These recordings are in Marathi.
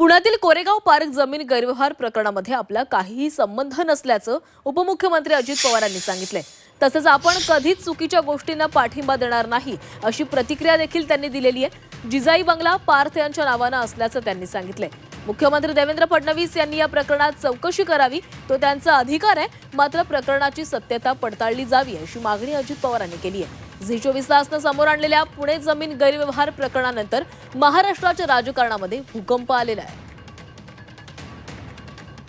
पुण्यातील कोरेगाव पार्क जमीन गैरव्यवहार प्रकरणामध्ये आपला काहीही संबंध नसल्याचं उपमुख्यमंत्री अजित पवार यांनी सांगितलंय. तसंच आपण कधीच चुकीच्या गोष्टींना पाठिंबा देणार नाही अशी प्रतिक्रिया देखील त्यांनी दिलेली आहे. जिजाई बंगला पार्थ यांच्या नावानं असल्याचं त्यांनी सांगितलंय. मुख्यमंत्री देवेंद्र फडणवीस यांनी या प्रकरणात चौकशी करावी तो त्यांचा अधिकार आहे मात्र प्रकरणाची सत्यता पडताळली जावी अशी मागणी अजित पवारांनी केली आहे. झी चोवीस तासनं समोर आणलेल्या पुणे जमीन गैरव्यवहार प्रकरणानंतर महाराष्ट्राच्या राजकारणामध्ये भूकंप आलेला आहे.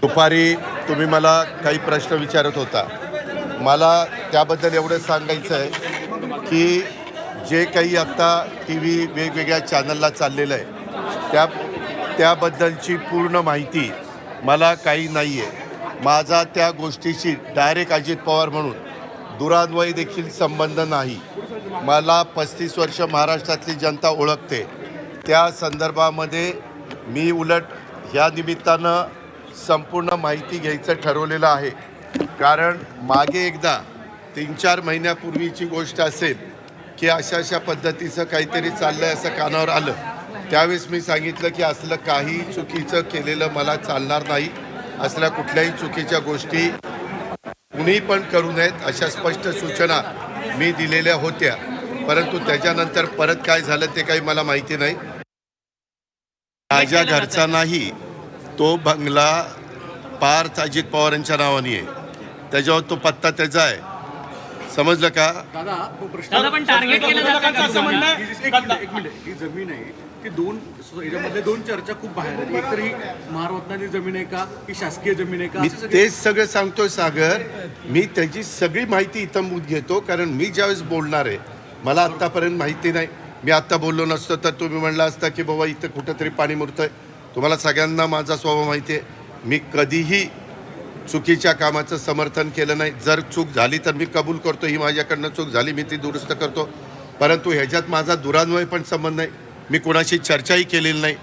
दुपारी तुम्ही मला काही प्रश्न विचारत होता. मला त्याबद्दल एवढं सांगायचं आहे की जे काही आत्ता टी व्ही वेगवेगळ्या चॅनलला चाललेलं आहे त्या त्याबद्दलची पूर्ण माहिती मला काही नाही आहे माझा त्या गोष्टीशी डायरेक्ट अजित पवार म्हणून दुरान्वयी देखील संबंध नाही. मला पस्तीस वर्ष महाराष्ट्रातली जनता ओळखते. त्या संदर्भामध्ये मी उलट ह्या निमित्तानं संपूर्ण माहिती घ्यायचं ठरवलेलं आहे. कारण मागे एकदा तीन चार महिन्यापूर्वीची गोष्ट असेल की अशा अशा पद्धतीचं काहीतरी चाललं आहे असं कानावर आलं. त्यावेळेस मी सांगितलं की असलं काही चुकीचं केलेलं मला चालणार नाही. असल्या कुठल्याही चुकीच्या गोष्टी कुणी पण करू नयेत अशा स्पष्ट सूचना मी दिलेल्या होत्या. परंतु त्याच्यानंतर परत काय झालं ते काही मला माहिती नाही. माझ्या घरचा नाही तो बंगला पार्थ अजित पवारांच्या नावाने आहे. त्याच्यावर तो पत्ता त्याचा आहे. समजलं का? दादा तो प्रश्न पण टार्गेट केलं जातं का असं म्हणणं आहे- तुम्हाला? एक मिनिट एक मिनिट. ही जमीन आहे ती दोन याच्यामध्ये दोन चर्चा खूप बाहेर आहेत. एक तर ही महारत्नाची जमीन आहे का? ही शासकीय जमीन आहे का? मी असं सगळे- तेच सगळं सांगतोय सागर. मी त्याची सगळी माहिती इतंभूत घेतो कारण मी ज्यावेळेस बोलणार आहे मला आत्तापर्यंत माहिती नाही. मी आत्ता बोललो नसतो तर तुम्ही म्हणला असता की बाबा इथं कुठंतरी पाणी मुरतंय. तुम्हाला सगळ्यांना माझा स्वभाव माहिती आहे. मी कधीही चुकीच्या कामाचं समर्थन केलं नाही. जर चूक झाली तर मी कबूल करतो. ही माझ्याकडनं चूक झाली मी ती दुरुस्त करतो. परंतु ह्याच्यात माझा दुरान्वय पण संबंध नाही. मी कोणाशी चर्चाही केलेली नाही.